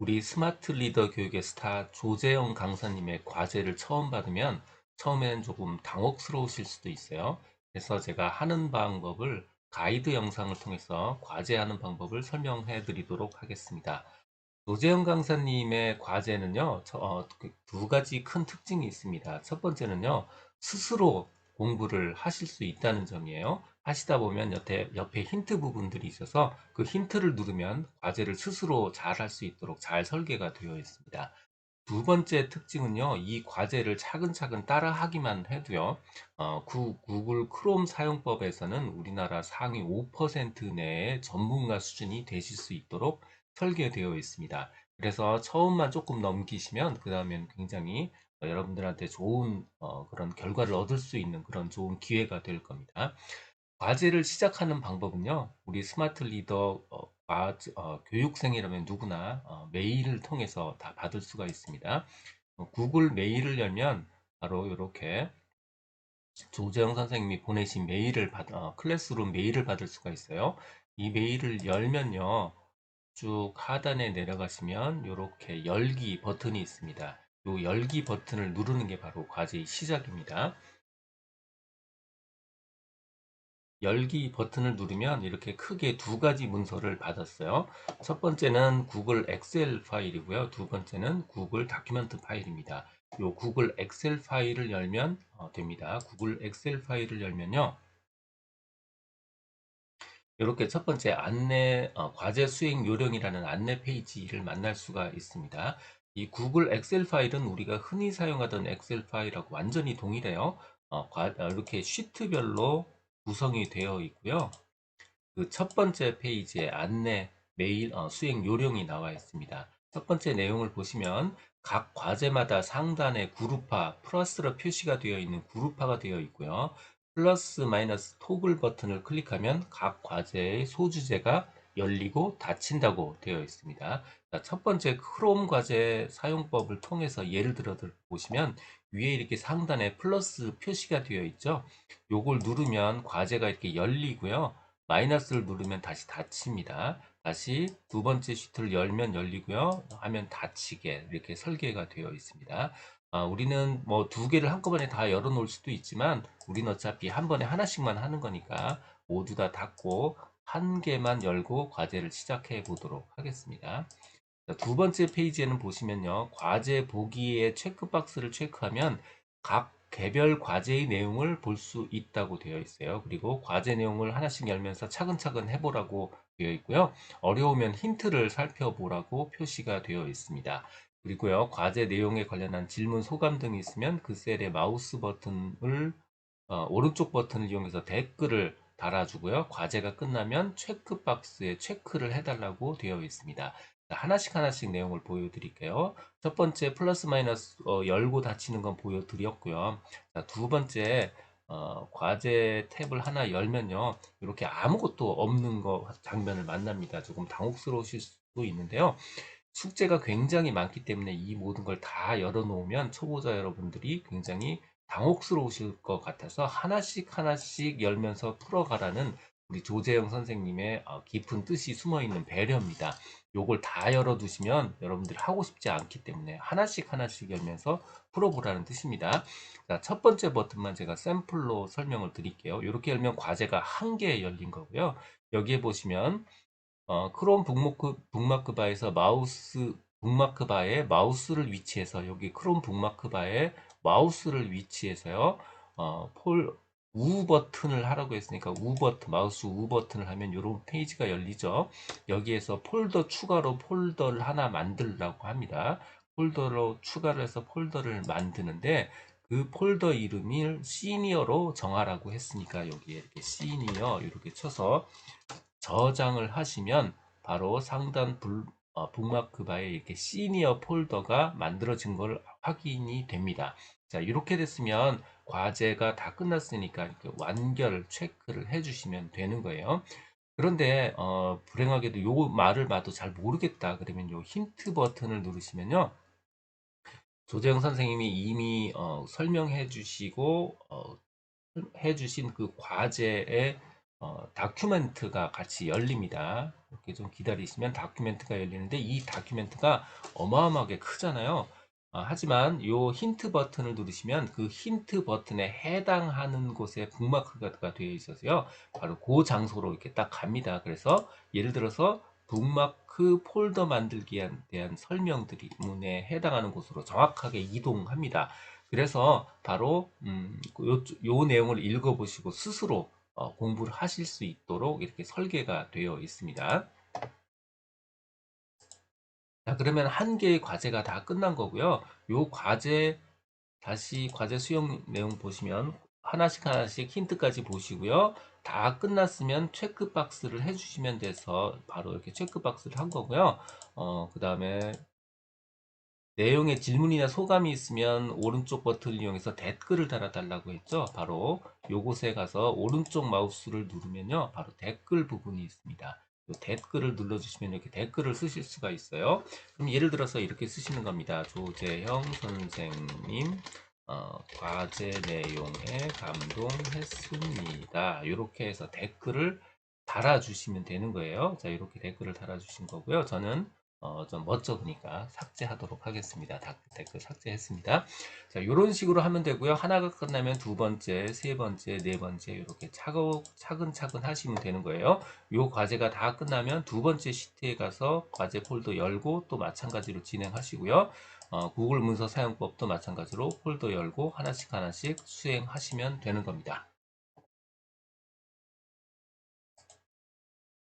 우리 스마트 리더 교육의 스타 조재영 강사님의 과제를 처음 받으면 처음엔 조금 당혹스러우실 수도 있어요. 그래서 제가 하는 방법을 가이드 영상을 통해서 과제하는 방법을 설명해 드리도록 하겠습니다. 조재영 강사님의 과제는요, 어, 그두 가지 큰 특징이 있습니다. 첫 번째는요, 스스로 공부를 하실 수 있다는 점이에요. 하시다 보면 옆에, 옆에 힌트 부분들이 있어서 그 힌트를 누르면 과제를 스스로 잘 할 수 있도록 잘 설계가 되어 있습니다. 두 번째 특징은요, 이 과제를 차근차근 따라 하기만 해도요, 어, 구, 구글 크롬 사용법에서는 우리나라 상위 5% 내의 전문가 수준이 되실 수 있도록 설계되어 있습니다. 그래서 처음만 조금 넘기시면 그 다음엔 굉장히 어, 여러분들한테 좋은 어, 그런 결과를 얻을 수 있는 그런 좋은 기회가 될 겁니다. 과제를 시작하는 방법은요, 우리 스마트 리더 어, 과제, 어, 교육생이라면 누구나 어, 메일을 통해서 다 받을 수가 있습니다. 어, 구글 메일을 열면 바로 이렇게 조재영 선생님이 보내신 메일을 받, 어, 클래스룸 메일을 받을 수가 있어요. 이 메일을 열면요, 쭉 하단에 내려가시면 이렇게 열기 버튼이 있습니다. 이 열기 버튼을 누르는 게 바로 과제의 시작입니다. 열기 버튼을 누르면 이렇게 크게 두 가지 문서를 받았어요. 첫 번째는 구글 엑셀 파일이고요. 두 번째는 구글 다큐멘트 파일입니다. 이 구글 엑셀 파일을 열면 어, 됩니다. 구글 엑셀 파일을 열면요. 이렇게 첫 번째 안내 어, 과제 수행 요령이라는 안내 페이지를 만날 수가 있습니다. 이 구글 엑셀 파일은 우리가 흔히 사용하던 엑셀 파일하고 완전히 동일해요. 어, 과, 어, 이렇게 시트별로 구성이 되어 있고요. 그 첫 번째 페이지에 안내 메일 어, 수행 요령이 나와 있습니다. 첫 번째 내용을 보시면 각 과제마다 상단에 그룹화 플러스로 표시가 되어 있는 그룹화가 되어 있고요. 플러스 마이너스 토글 버튼을 클릭하면 각 과제의 소주제가 열리고 닫힌다고 되어 있습니다. 자, 첫 번째 크롬 과제 사용법을 통해서 예를 들어 보시면 위에 이렇게 상단에 플러스 표시가 되어 있죠. 요걸 누르면 과제가 이렇게 열리고요. 마이너스를 누르면 다시 닫힙니다. 다시 두 번째 시트를 열면 열리고요. 하면 닫히게 이렇게 설계가 되어 있습니다. 아, 우리는 뭐 두 개를 한꺼번에 다 열어 놓을 수도 있지만 우리는 어차피 한 번에 하나씩만 하는 거니까 모두 다 닫고 한 개만 열고 과제를 시작해 보도록 하겠습니다. 두 번째 페이지에는 보시면요. 과제 보기에 체크박스를 체크하면 각 개별 과제의 내용을 볼 수 있다고 되어 있어요. 그리고 과제 내용을 하나씩 열면서 차근차근 해보라고 되어 있고요. 어려우면 힌트를 살펴보라고 표시가 되어 있습니다. 그리고요, 과제 내용에 관련한 질문, 소감 등이 있으면 그 셀에 마우스 버튼을, 어, 오른쪽 버튼을 이용해서 댓글을 달아주고요. 과제가 끝나면 체크 박스에 체크를 해달라고 되어 있습니다. 하나씩 하나씩 내용을 보여드릴게요. 첫 번째 플러스 마이너스 어, 열고 닫히는 건 보여드렸고요. 자, 두 번째 어, 과제 탭을 하나 열면요. 이렇게 아무것도 없는 거 장면을 만납니다. 조금 당혹스러우실 수도 있는데요. 숙제가 굉장히 많기 때문에 이 모든 걸 다 열어놓으면 초보자 여러분들이 굉장히 당혹스러우실 것 같아서 하나씩 하나씩 열면서 풀어가라는 우리 조재영 선생님의 어, 깊은 뜻이 숨어 있는 배려입니다. 요걸 다 열어두시면 여러분들이 하고 싶지 않기 때문에 하나씩 하나씩 열면서 풀어보라는 뜻입니다. 자, 첫 번째 버튼만 제가 샘플로 설명을 드릴게요. 이렇게 열면 과제가 한 개 열린 거고요. 여기에 보시면 어, 크롬 북마크, 북마크 바에서 마우스 북마크 바에 마우스를 위치해서 여기 크롬 북마크 바에 마우스를 위치해서요. 어, 폴 우 버튼을 하라고 했으니까 우 버튼 마우스 우 버튼을 하면 이런 페이지가 열리죠. 여기에서 폴더 추가로 폴더를 하나 만들라고 합니다. 폴더로 추가를 해서 폴더를 만드는데 그 폴더 이름을 시니어로 정하라고 했으니까 여기에 이렇게 시니어 이렇게 쳐서 저장을 하시면 바로 상단 불, 어, 북마크 바에 이렇게 시니어 폴더가 만들어진 걸 확인이 됩니다. 자, 이렇게 됐으면 과제가 다 끝났으니까 완결 체크를 해주시면 되는 거예요. 그런데 어, 불행하게도 요 말을 봐도 잘 모르겠다 그러면 요 힌트 버튼을 누르시면요. 조재영 선생님이 이미 어, 설명해 주시고 어, 해 주신 그 과제의 어, 다큐멘트가 같이 열립니다. 이렇게 좀 기다리시면 다큐멘트가 열리는데 이 다큐멘트가 어마어마하게 크잖아요. 아, 하지만 이 힌트 버튼을 누르시면 그 힌트 버튼에 해당하는 곳에 북마크가 되어 있어서요. 바로 그 장소로 이렇게 딱 갑니다. 그래서 예를 들어서 북마크 폴더 만들기에 대한 설명들이 문에 해당하는 곳으로 정확하게 이동합니다. 그래서 바로 음, 요, 요 내용을 읽어보시고 스스로 어, 공부를 하실 수 있도록 이렇게 설계가 되어 있습니다. 자, 그러면 한 개의 과제가 다 끝난 거고요. 요 과제 다시 과제 수용 내용 보시면 하나씩 하나씩 힌트까지 보시고요. 다 끝났으면 체크박스를 해주시면 돼서 바로 이렇게 체크박스를 한 거고요. 어, 그 다음에 내용에 질문이나 소감이 있으면 오른쪽 버튼을 이용해서 댓글을 달아달라고 했죠. 바로 요곳에 가서 오른쪽 마우스를 누르면요. 바로 댓글 부분이 있습니다. 요 댓글을 눌러주시면 이렇게 댓글을 쓰실 수가 있어요. 그럼 예를 들어서 이렇게 쓰시는 겁니다. 조재형 선생님 어, 과제 내용에 감동했습니다. 이렇게 해서 댓글을 달아주시면 되는 거예요. 자, 이렇게 댓글을 달아주신 거고요. 저는 어, 좀 멋져 보니까 삭제하도록 하겠습니다. 다, 댓글 삭제했습니다. 자, 이런 식으로 하면 되고요. 하나가 끝나면 두 번째, 세 번째, 네 번째 이렇게 차근, 차근차근 하시면 되는 거예요. 이 과제가 다 끝나면 두 번째 시트에 가서 과제 폴더 열고 또 마찬가지로 진행하시고요. 어, 구글 문서 사용법도 마찬가지로 폴더 열고 하나씩 하나씩 수행하시면 되는 겁니다.